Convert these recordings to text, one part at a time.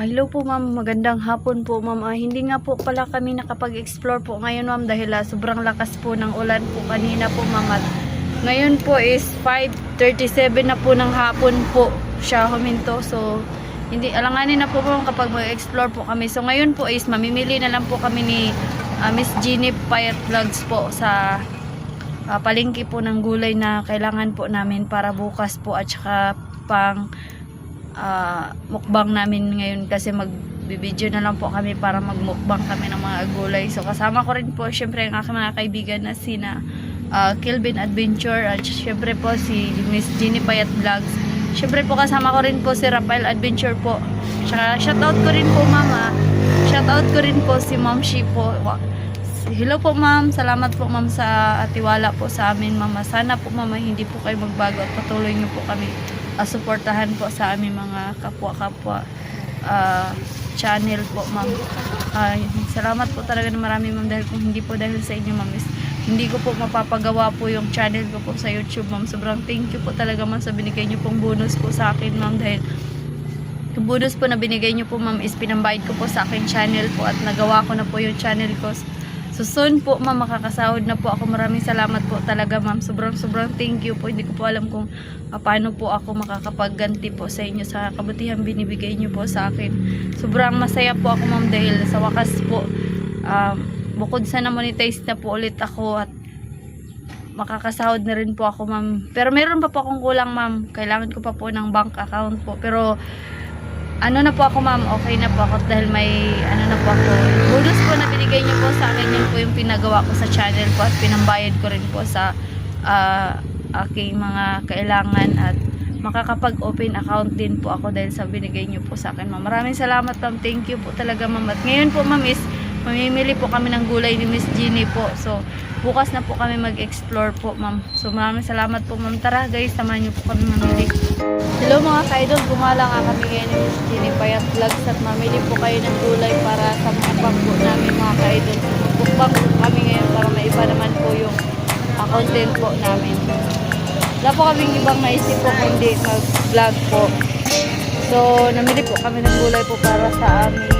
Hello po ma'am, magandang hapon po ma'am. Ah, hindi nga po pala kami nakapag-explore po ngayon ma'am dahil ah, sobrang lakas po ng ulan po kanina po ma'am. Ngayon po is 5.37 na po ng hapon po siya huminto. So, hindi alanganin na po ma'am kapag mag-explore po kami. So, ngayon po is mamimili na lang po kami ni ah, Miss Jeannie Payat Vlogs po sa ah, palengke po ng gulay na kailangan po namin para bukas po at saka pang ah, mukbang namin ngayon kasi magbibideo na lang po kami para magmukbang kami ng mga gulay. So kasama ko rin po syempre ang aking mga kaibigan na sina ah, Kilvin Adventure at syempre po si Miss Jeannie Payat Vlogs. Syempre po kasama ko rin po si Rafael Adventure po. Tsaka shoutout ko rin po mama. Shoutout ko rin po si Ma'am Shi po. Hello po ma'am, salamat po ma'am sa tiwala po sa amin mama. Sana po mama hindi po kayo magbago at patuloy niyo po kami uh, suportahan po sa aming mga kapwa-kapwa ah, channel po ma'am. Ah, salamat po talaga na marami ma'am dahil kung hindi po dahil sa inyo ma'am hindi ko po mapapagawa po yung channel ko po sa YouTube ma'am. Sobrang thank you po talaga ma'am sa binigay niyo pong bonus po sa akin ma'am dahil yung bonus po na binigay niyo po ma'am is pinambayad ko po sa aking channel po at nagawa ko na po yung channel ko. So soon po ma'am makakasahod na po ako. Maraming salamat po talaga ma'am. Sobrang sobrang thank you po. Hindi ko po alam kung ah, paano po ako makakapagganti po sa inyo sa kabutihan binibigay niyo po sa akin. Sobrang masaya po ako ma'am dahil sa wakas po um, bukod sa na-monetize na po ulit ako at makakasahod na rin po ako ma'am. Pero meron pa po akong kulang ma'am. Kailangan ko pa po ng bank account po. Pero ano na po ako ma'am, okay na po ako dahil may ano na po ako. Bonus po na binigay niyo po sa akin, yun po yung pinagawa ko sa channel ko at pinambayad ko rin po sa ah, aking mga kailangan at makakapag-open account din po ako dahil sa binigay niyo po sa akin ma'am. Maraming salamat ma'am, thank you po talaga ma'am. At ngayon po ma'am is mamimili po kami ng gulay ni Miss Jeannie po. So, bukas na po kami mag-explore po ma'am. So, maraming salamat po ma'am. Tara guys, samahan niyo po kami mamili. Hello mga ka-idol, gumala nga kami ngayon ni Miss Jeannie Payat Vlogs at mamili po kayo ng gulay para sa mukbang po namin mga ka-idol. Mukbang po kami ngayon para maiba naman po yung uh, content po namin. Wala po kaming ibang maisip po kundi mag-vlog po. So, namili po kami ng gulay po para sa aming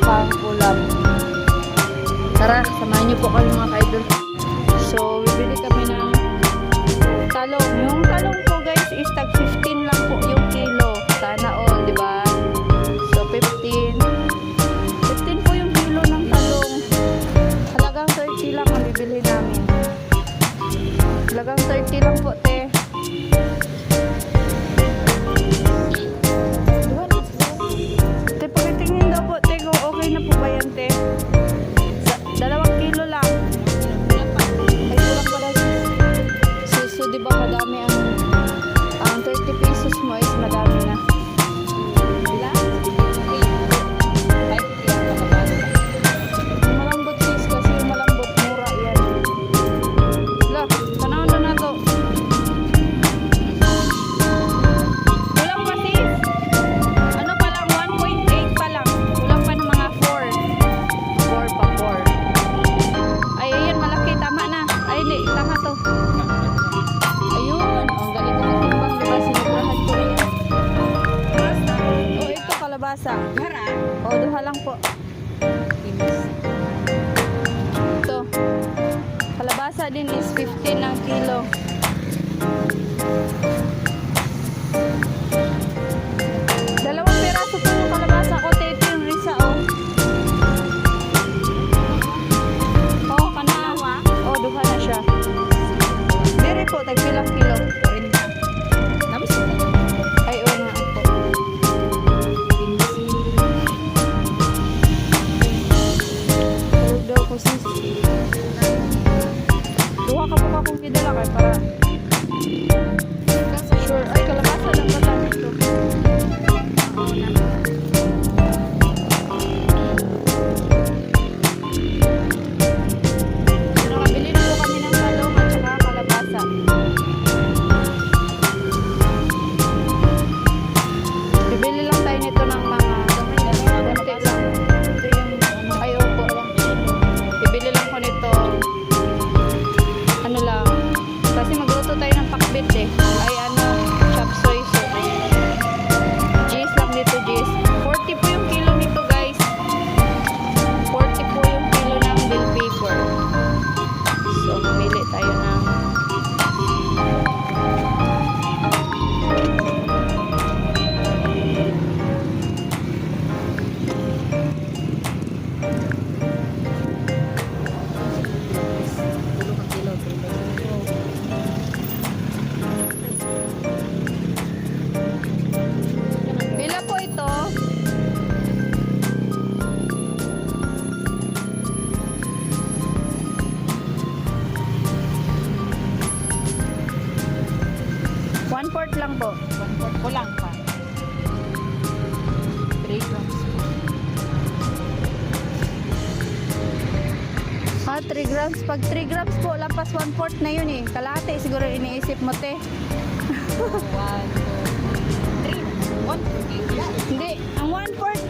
pangkulam. Tara, samahan niyo po kami mga ka-idol. So, bibili kami ng talong. Yung talong po guys is tag 15 lang po yung kilo. Sana all, di ba? So 15. 15 po yung kilo ng talong. Halagang 30 lang ang bibili namin. Halagang 30 lang po, Arrivederci. po. One fourth ko lang pa. Three grams po. Ah, 3 grams. Pag 3 grams po, lampas 1 fourth na yun eh. Kalate, siguro iniisip mo te. 1, 2, 3. 1, Hindi, ang 1 fourth.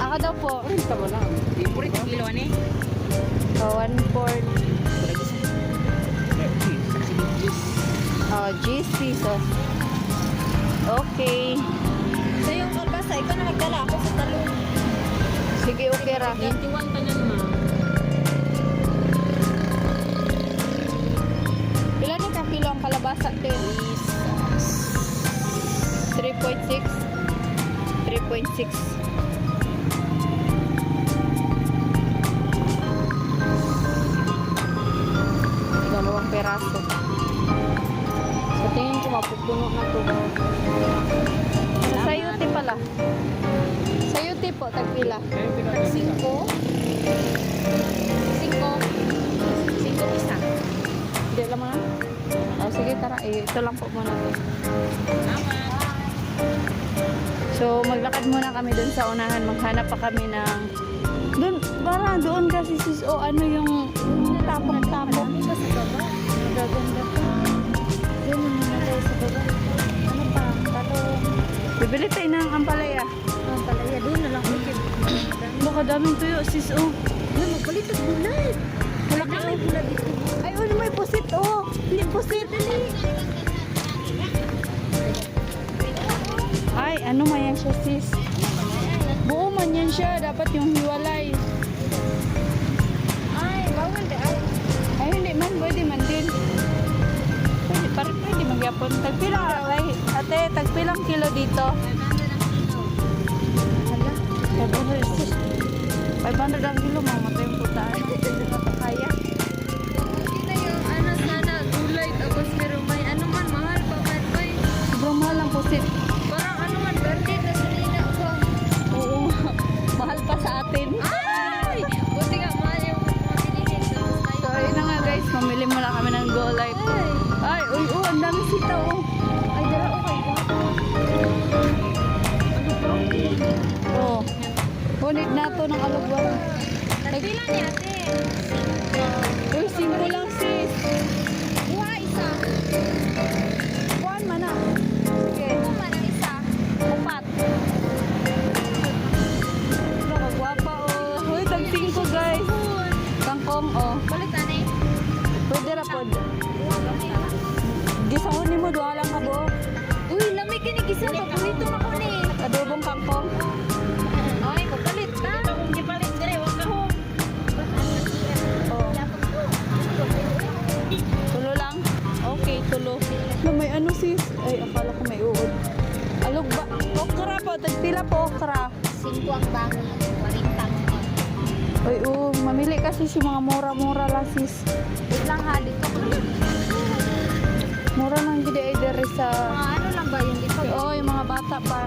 Ako daw po. Ano ka mo lang? 3 kilo, ano eh? 1 fourth. Oh, G's pesos. Okay. Sa yung kalbasa, ikaw na nagdala ako sa talong. Sige, okay ra. 21 tanan ma. Pila ni ka kilo ang kalabasa, te? 3.6. 3.6. Dalawang peraso. Sa mapupuno na to. Sa sayuti pala. Sayuti po, tagpila. Cinco. Cinco. Cinco isa. Hindi lang na. Oh, sige, tara. Eh, ito lang po muna. Tama. So, maglakad muna kami dun sa unahan. Maghanap pa kami ng... Dun, para doon kasi sis, o ano yung tapok-tapok. Ito sa baba. Magaganda pa. Yan ang namatay sa baba. Ano pa? Talong. Bibili tayo ng ampalaya. Ang palaya. Doon na lang. Baka daming tuyo, sis, oh. Yan, magpalit ang bulat. Wala ka, oh. Bulat dito. Ay, ano may pusit, oh. Hindi pusit. Ay, ano man yan siya, sis. Buo man yan siya. Dapat yung hiwalay. Ay, bawal de. Ay. Ay, hindi man. Pwede man din. Parang pwede magyapon. Tagpilang, ay, ate, tagpilang kilo dito. Hala, 500 sis. 500 ang kilo, mamatay yung puta. Kaya. Kita yung ano sana gulay tapos pero may ano man mahal pa man may Sobrang mahal ang pusit. Uy, simple lang sis. Tagpila po okra. Singko ang bangi. Warintang. Ay, oo, mamili kasi si mga mura-mura lang sis. Wait lang ha, dito ko. Mura lang gidi ay dere sa... Mga ano lang ba yun dito? Oo, yung mga bata pa.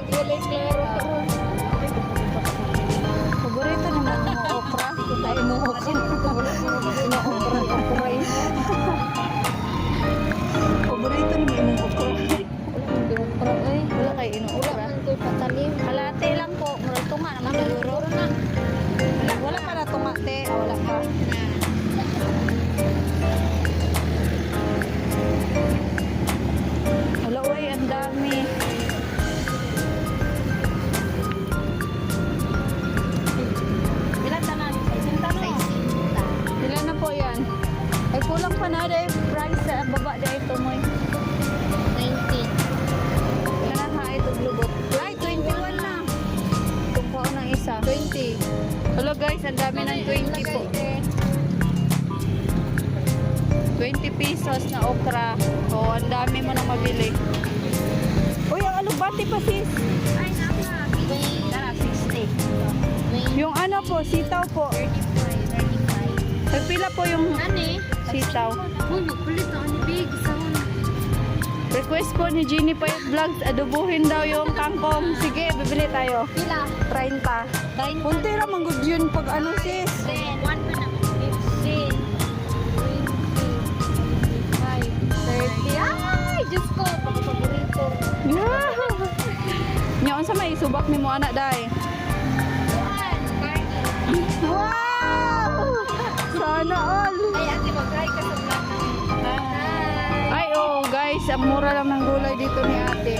Tag-ilay klaro. Paborito ni mo okra. Ay, mo okra. Pa sis. Ay, naka. 20. Tara, 60. 20. Yung ano po, sitaw po. 35. Nagpila po yung Ani? sitaw. Uy, magkulit na ako ni Big. Request po ni Jeannie Payet Vlogs, adobuhin daw yung kangkong. Sige, bibili tayo. Pila? 30. 20. Punti ra man gud yun pag ano sis. 10. 1 pa naman. 15. 20. 25. 30. Ay! Diyos ko! Pag paborito. Nyaon sa may subak ni mo anak day. Wow! Sana all. Ay, sa oh guys, ang mura lang ng gulay dito ni ate.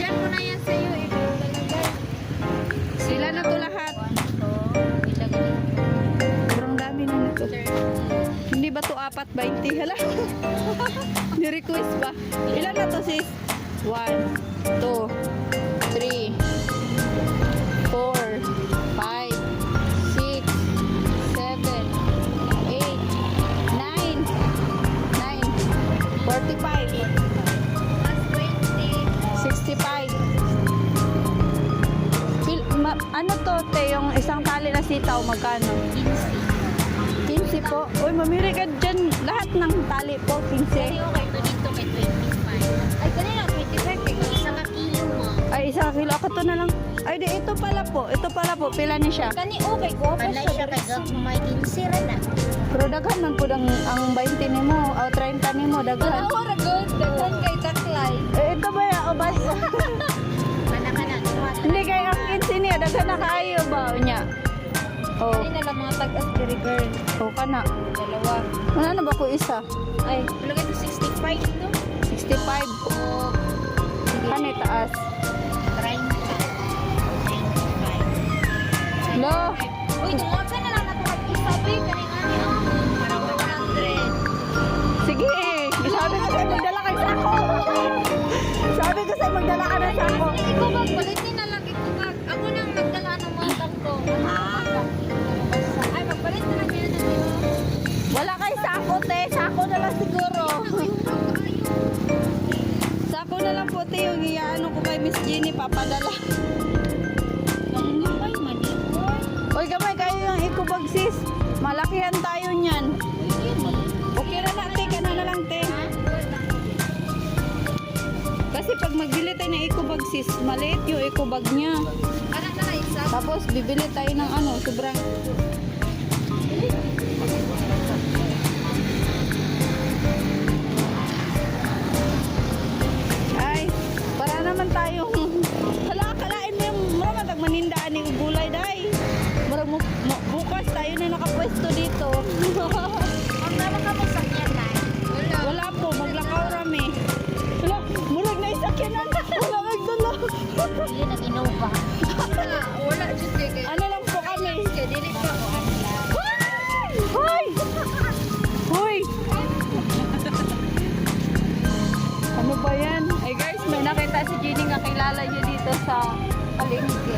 Diyan mo na yan sa'yo. Ikaw talagay. Sila na to lahat. Sobrang dami na nito. 30. Hindi ba to apat 20? Hala. Ni-request ba? Ilan na to sis? 1, 2, 3, 4, 5, 6, 7, 8, 9, 9, 45. Plus 20. 65. Pil, ma, ano to, te, yung isang tali na sitaw, magkano? 15. 15 po. Uy, mamiri ka dyan. Lahat ng tali po, 15. Kasi okay, ito dito kay Ay, isa kilo. Ako to na lang. Ay, di, ito pala po. Ito pala po. Pila ni siya. Kani okay ko. Kanay siya kay Gap may 15 rin na. Pero daghan man po ang, ang 20 ni mo. O 30 ni mo, daghan. ra good. Daghan kay taklay. Eh, ito ba ya? O ba? Hindi kayo ang 15 niya. Daghan na kayo ba? O niya. O, Kanina lang mga tag-as kiri girl. o ka na. Dalawa. Ano na ba ko isa? Ay, to 65 no? 65. O, sige. Kani taas. 25. Lo. Uy, ka na lang na ito isabi. Kaning ani oh. Parang 100. Sige. Sabi ko sa'yo, magdala kayo sa ako. Sabi ko sa'yo, magdala ka na sa ako. Ikaw bag, balitin na lang ikaw bag. Ako nang nagdala ng matang ko. Ah, Ay, magpalit na lang yan na yun. Wala kayo sa ako, te. Sa ako na lang siguro. Sa ako na lang po, te. Yung iyaano ko kay Miss Jenny, papadala. Pag magbili tayo ng ikubag, sis, maliit yung niya. Na lang isa? Tapos, bibili tayo ng ano, sobrang... Ay, para naman tayong... Hindi nang inova. Wala. Diyos kay kay. ano lang po kami. Kaya dili pa ko. Lang. Hoy! Hoy! ano ba yan? Ay guys, may nakita si Jenny nga kilala niya dito sa palengke.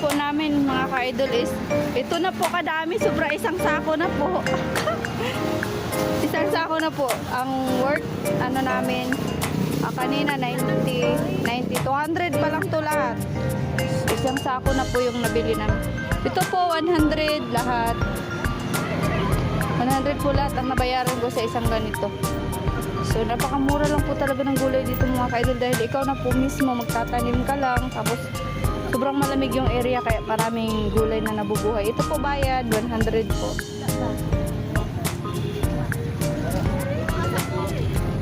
Po namin mga ka-idol is ito na po kadami, sobra isang sako na po. isang sako na po. Ang worth, ano namin, ah, kanina 90, 90, 200 pa lang to lahat. Isang sako na po yung nabili namin. Ito po, 100 lahat. 100 po lahat ang nabayaran ko sa isang ganito. So, napakamura lang po talaga ng gulay dito mga ka-idol dahil ikaw na po mismo magtatanim ka lang. Tapos, sobrang malamig yung area kaya maraming gulay na nabubuhay. Ito po bayad, 100 po.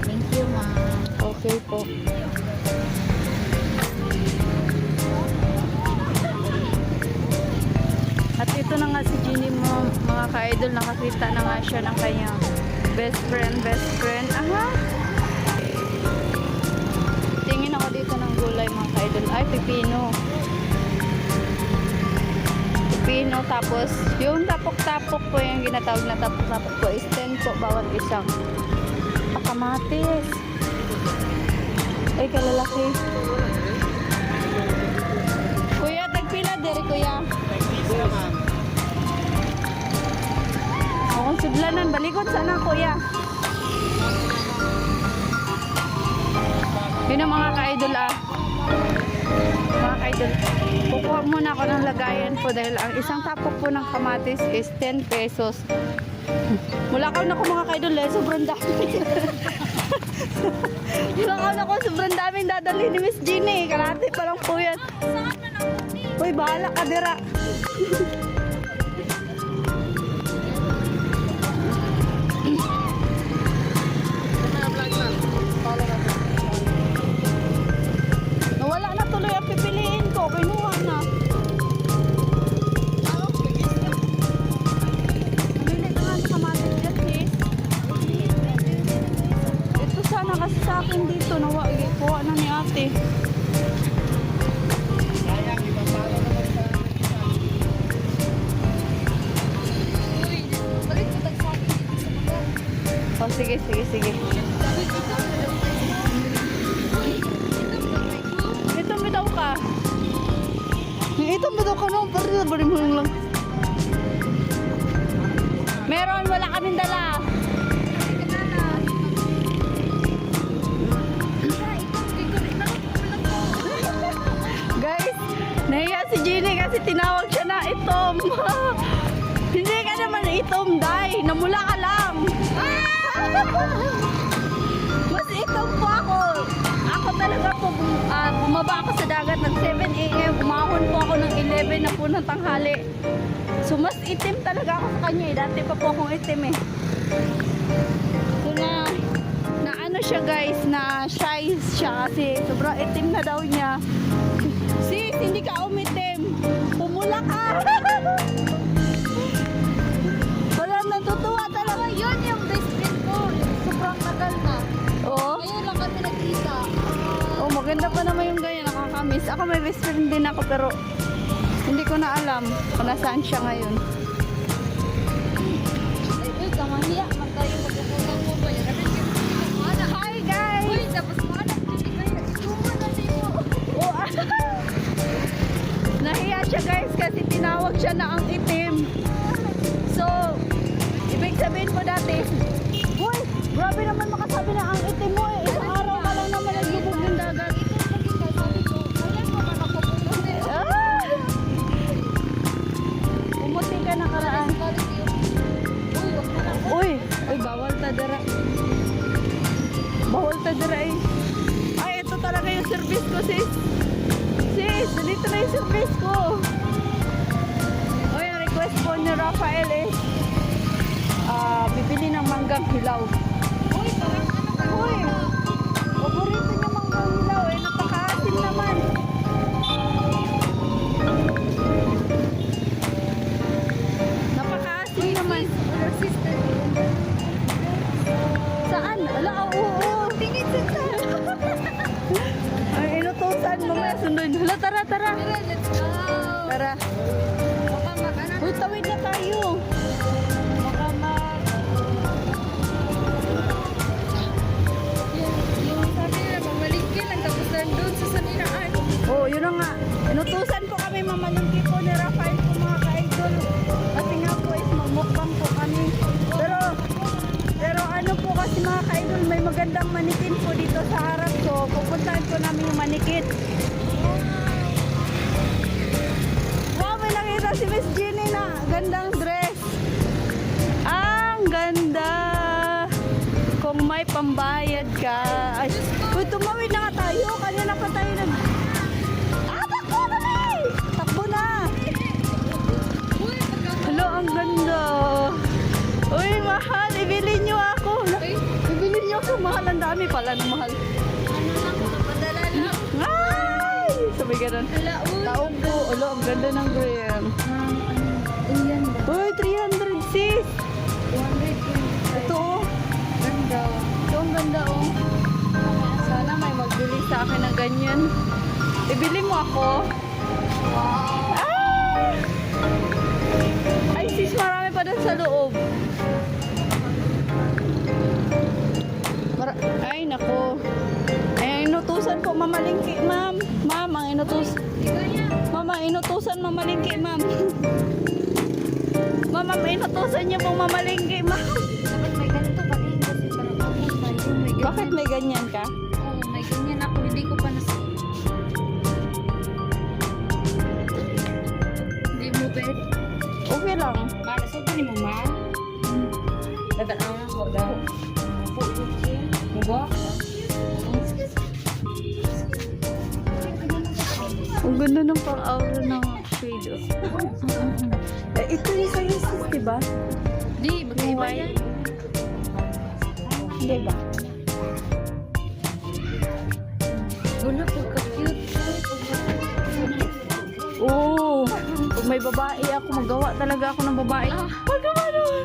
Thank you, ma. Okay po. At ito na nga si Jeannie mo, mga ka-idol, nakakita na nga siya ng kanyang best friend, best friend. Aha! Tingin ako dito ng gulay mga ka-idol. Ay, pipino. Pipino, tapos yung tapok-tapok po yung ginatawag na tapok-tapok po is 10 po bawat isang. Pakamatis. Ay, kalalaki. Kuya, tagpila dere kuya. Ako sudlanan, balikot sana kuya. Yun ang mga ka-idol ah. Mga ka-idol. Kukuha muna ako ng lagayan po dahil ang isang tapok po ng kamatis is 10 pesos. Mula ka na ko mga ka-idol eh. Sobrang dami. Mula ka na ko sobrang daming dadali ni Miss Jeannie. Kalahati pa lang po yan. Uy, bahala ka dira. Na itom, Day. Namula ka lang. Mas itom po ako. Ako talaga po, ah, bumaba ako sa dagat ng 7 a.m. Umahon po ako ng 11 na po ng tanghali. So, mas itim talaga ako sa kanya eh. Dati pa po akong itim eh. So, na, na ano siya guys, na shy siya kasi sobrang itim na daw niya. Sis, hindi ka umitim. Pumula ka. Na. Oo. Ngayon lang kami nagkita. Oh, maganda pa naman yung ganyan, nakakamiss. Ako may best friend din ako pero hindi ko na alam kung nasaan siya ngayon. Ay, uy, kamahiya. Man tayo pambayad ka. Ay, uy, tumawid na nga tayo. Kanina pa tayo nag... Ah, takbo na eh! Takbo na. Hello, ang ganda. Uy, mahal. Ibili niyo ako. Ibili niyo ako. Mahal. Ang dami pala ng mahal. ano lang, napadala lang. Ay! Sabi ganun. Taong po. Ulo, ang ganda ng gram. Um, ano? Uy, 300 sis. Ganda oh. Sana may magbili sa akin ng ganyan. Ibili mo ako. Wow. Ah! Ay sis, marami pa dun sa loob. Mara- Ay, nako. Ay, inutusan po, mamalingki, ma'am. Ma'am, ang inutus... Ikaw yan. Ma'am, ang inutusan mamalingki, ma'am. Ang inutusan niyo pong mamalingki, ma'am. Bakit may ganyan ka? Oo, oh, may ganyan ako. Hindi ko pa nasa... Hindi mo bet? Okay lang. Para sa ni mo ma? Dadaan ako daw. Mo ba? Ang ganda ng pang-aura ng shade. Oh. eh, ito yung sa'yo, sis, diba? Di, magkaiba yan. Diba? May babae ako, magawa talaga ako ng babae. Ah. Magawa naman.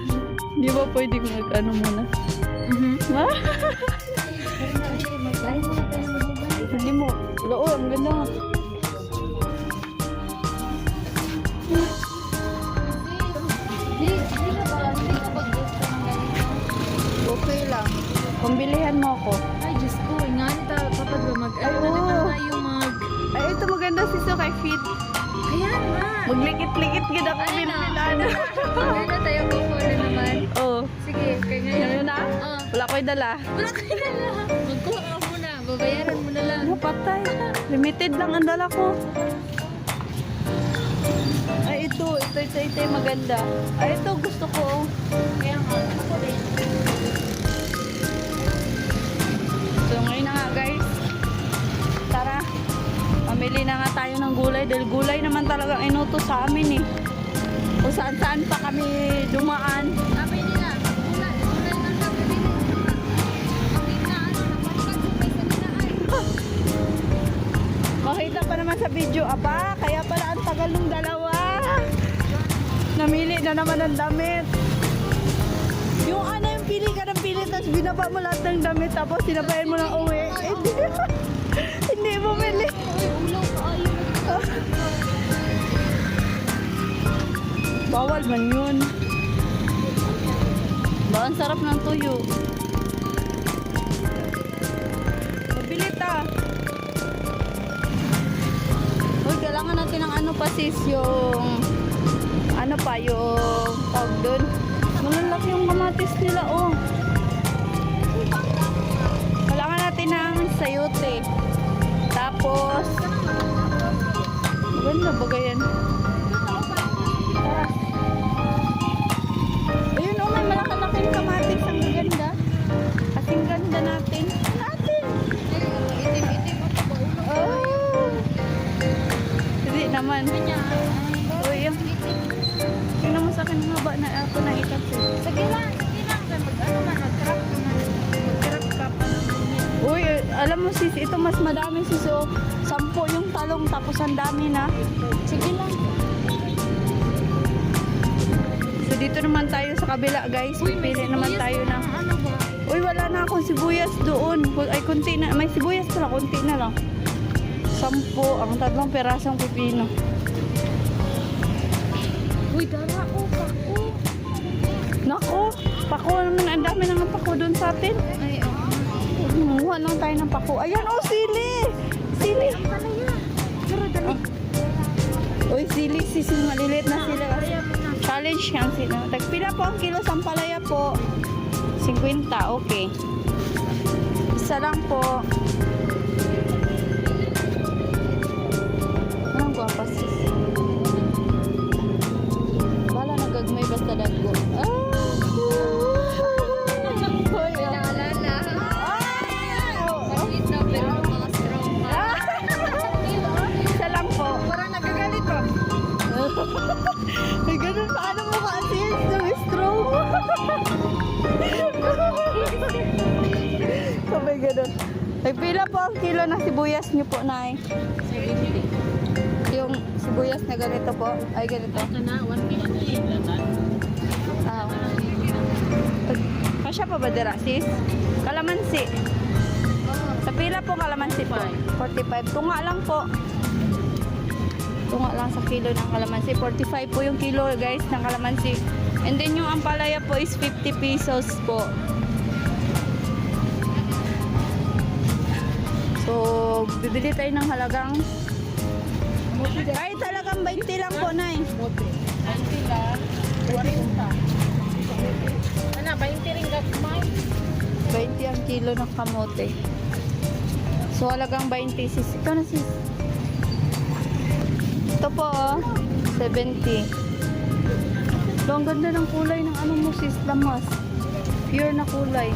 Di ba pwedeng mag-ano muna? Mhm. Ha? Hindi mo. Oo, ang ganda. Ka ka? Okay lang. Pambilihan mo ako. Ay, Diyos ko, nga nita, kapag ba mag, Ay, ano na tayo mag, Ay, ito maganda si So kay Fit. Maglikit-likit gid ako Ay, na. binililan. Ano tayo ko na naman? Oo. Sige, kaya ngayon. Na? Ah, Wala ko'y dala. wala kayo na lang. Magkuha ka muna, babayaran mo na lang. Napatay. Limited lang ang dala ko. Ay, ito. Ito, ito, ito yung maganda. Ay, ito gusto ko. Kaya nga, ako. So, ngayon na nga, guys. Tara. Pamili na nga tayo ng gulay. Dahil gulay naman talagang inuto sa amin eh. Kung saan-saan pa kami dumaan. Sabi nila, ulan, ulan ng mo may salinaan. Makita pa naman sa video, aba, kaya pala ang tagal ng dalawa. Namili na naman ng damit. Yung ano yung pili ka ng pili, tapos binaba mo lahat ng damit, tapos sinabayan mo ng uwi. Hindi, hindi bumili. Bawal man yun. Ba, ang sarap ng tuyo. Mabili ta. Uy, kailangan natin ng ano pa sis, yung ano pa, yung tawag doon. Malalaki yung kamatis nila, oh. Kailangan natin ng sayote. Tapos, maganda ba yan? Tara. Ayun, oh, may malaki-laking kamatis. Ang ganda. Kasing ganda natin. Natin. Oh. Hindi naman. Uy, yung... Tingnan sa akin haba na ako naikat eh. Sige lang, sige lang. Mag-ano man, alam mo sis, ito mas madami sis. Oh. Sampo yung talong tapos ang dami na. Sige lang. So dito naman tayo sa kabila guys. Uy, may Pili naman tayo na. Ano ba? Uy, wala na akong sibuyas doon. Ay, kunti na. May sibuyas pala, kunti na lang. Sampo, ang tatlong perasong pipino. Uy, dara ko, kako. Nako, pako naman. Ang dami na nga pako doon sa atin. Ay. Kumuha lang tayo ng pako. Ayan, oh, sili! Sili! Pero dali. Uy, sili, sisi, maliliit na sila. Challenge yan sila. Tagpila po ang kilo sa palaya po. 50, okay. Isa lang po. Kilo ng sibuyas niyo po, Nay? Yung sibuyas na ganito po. Ay, ganito. Ito na, 1 kilo na Ah. Kasya pa ba dira, sis? Kalamansi. Sa pila po kalamansi po? 45. Tunga lang po. Tunga lang sa kilo ng kalamansi. 45 po yung kilo guys ng kalamansi. And then yung ampalaya po is 50 pesos po. So, bibili tayo ng halagang ay talagang 20 lang po, Nay. Ano, 20 rin gagmay. 20 ang kilo ng kamote. So, halagang 20 sis. Ito na sis. Ito po, oh. 70. So, ang ganda ng kulay ng ano mo sis, lamas. Pure na kulay.